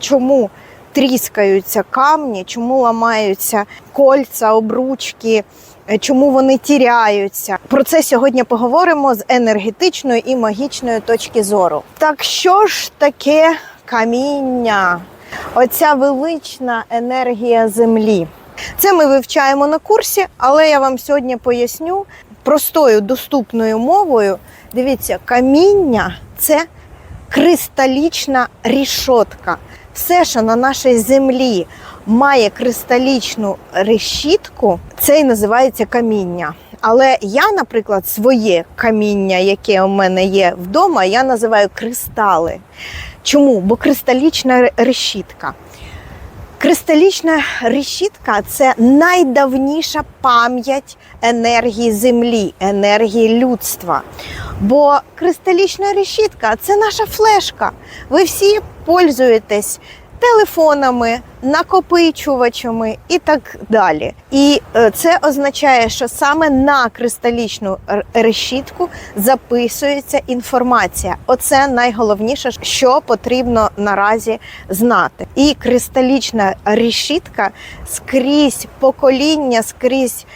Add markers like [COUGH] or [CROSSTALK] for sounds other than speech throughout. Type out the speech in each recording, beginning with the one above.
чому тріскаються камні, чому ламаються кольця, обручки, е, чому вони тіряються. Про це сьогодні поговоримо з енергетичної і магічної точки зору. Так що ж таке каміння? Оця велична енергія землі. Це ми вивчаємо на курсі, але я вам сьогодні поясню простою доступною мовою. Дивіться, каміння це кристалічна рішотка. Все, що на нашій землі має кристалічну решітку, це і називається каміння. Але я, наприклад, своє каміння, яке у мене є вдома, я називаю кристали. Чому? Бо кристалічна решітка. Кристалічна решітка це найдавніша пам'ять енергії землі, енергії людства. Бо кристалічна решітка це наша флешка. Ви всі пользуєтесь телефонами, накопичувачами і так далі. І е, це означає, що саме на кристалічну решітку записується інформація. Оце найголовніше, що потрібно наразі знати. І кристалічна решітка скрізь покоління, скрізь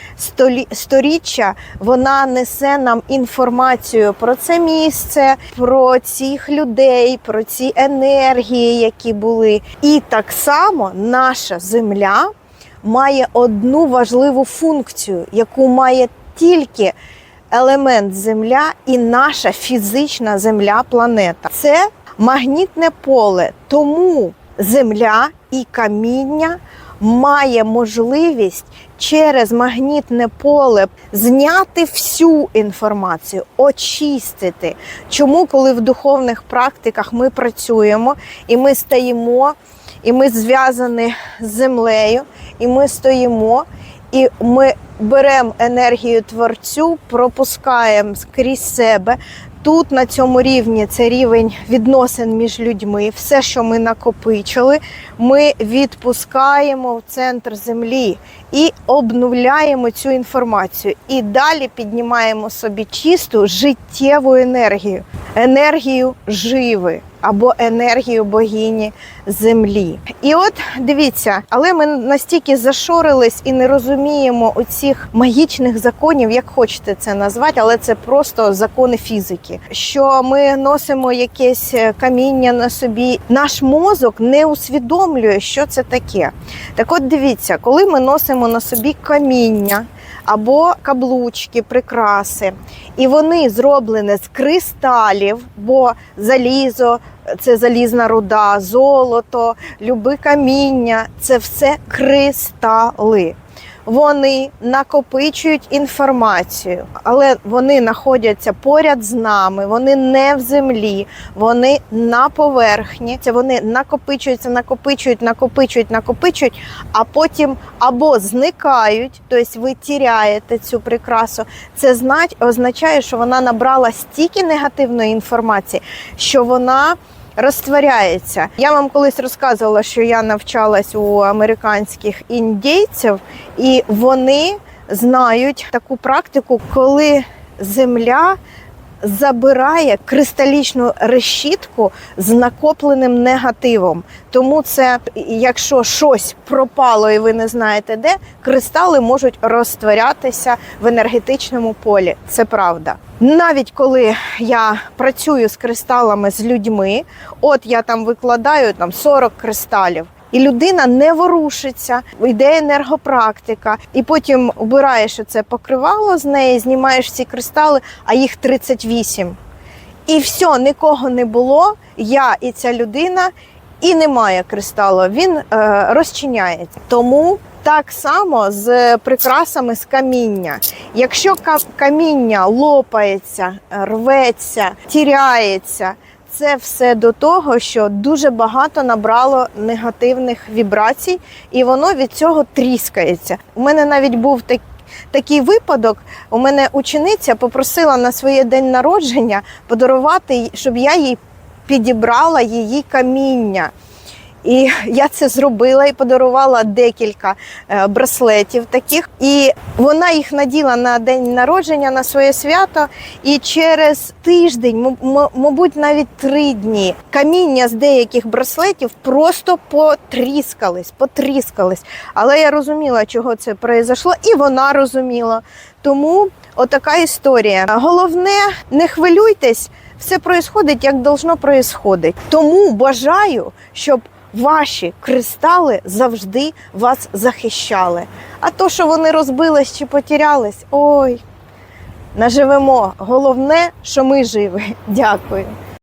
сторіччя, вона несе нам інформацію про це місце, про цих людей, про ці енергії, які були. І так само наша земля має одну важливу функцію, яку має тільки елемент Земля і наша фізична Земля планета. Це магнітне поле. Тому Земля і каміння має можливість через магнітне поле зняти всю інформацію, очистити. Чому, коли в духовних практиках ми працюємо і ми стоїмо, і ми зв'язані з землею, і ми стоїмо, і ми беремо енергію творцю, пропускаємо скрізь себе. Тут на цьому рівні це рівень відносин між людьми. Все, що ми накопичили, ми відпускаємо в центр землі і обнуляємо цю інформацію. І далі піднімаємо собі чисту життєву енергію, енергію живи або енергію богині землі. І от дивіться, але ми настільки зашорились і не розуміємо оцих магічних законів, як хочете це назвати, але це просто закони фізики. Що ми носимо якесь каміння на собі. Наш мозок не усвідомлює, що це таке. Так от дивіться, коли ми носимо на собі каміння. Або каблучки, прикраси, і вони зроблені з кристалів, бо залізо це залізна руда, золото, люби каміння це все кристали. Вони накопичують інформацію, але вони знаходяться поряд з нами, вони не в землі, вони на поверхні. Це вони накопичуються, накопичують, накопичують, накопичують, а потім або зникають, тобто ви тіряєте цю прикрасу. Це знать означає, що вона набрала стільки негативної інформації, що вона розтворяється. Я вам колись розказувала, що я навчалась у американських індійців, і вони знають таку практику, коли земля забирає кристалічну решітку з накопленим негативом. Тому це, якщо щось пропало і ви не знаєте де, кристали можуть розтворятися в енергетичному полі. Це правда. Навіть коли я працюю з кристалами з людьми, от я там викладаю там 40 кристалів. І людина не ворушиться, йде енергопрактика, і потім обираєш це покривало з неї, знімаєш ці кристали, а їх 38. І все, нікого не було. Я і ця людина, і немає кристалу. Він е, розчиняється. Тому так само з прикрасами з каміння. Якщо каміння лопається, рветься, тіряється. Це все до того, що дуже багато набрало негативних вібрацій, і воно від цього тріскається. У мене навіть був так, такий випадок. У мене учениця попросила на своє день народження подарувати, щоб я їй підібрала її каміння. І я це зробила і подарувала декілька е, браслетів таких. І вона їх наділа на день народження, на своє свято. І через тиждень, мабуть, навіть три дні, каміння з деяких браслетів просто потріскались, потріскались. Але я розуміла, чого це произошло, і вона розуміла. Тому отака історія. Головне, не хвилюйтесь, все происходить, як должно происходить. Тому бажаю, щоб ваші кристали завжди вас захищали. А то, що вони розбились чи потерялись, ой, наживемо. Головне, що ми живі. [LAUGHS] Дякую.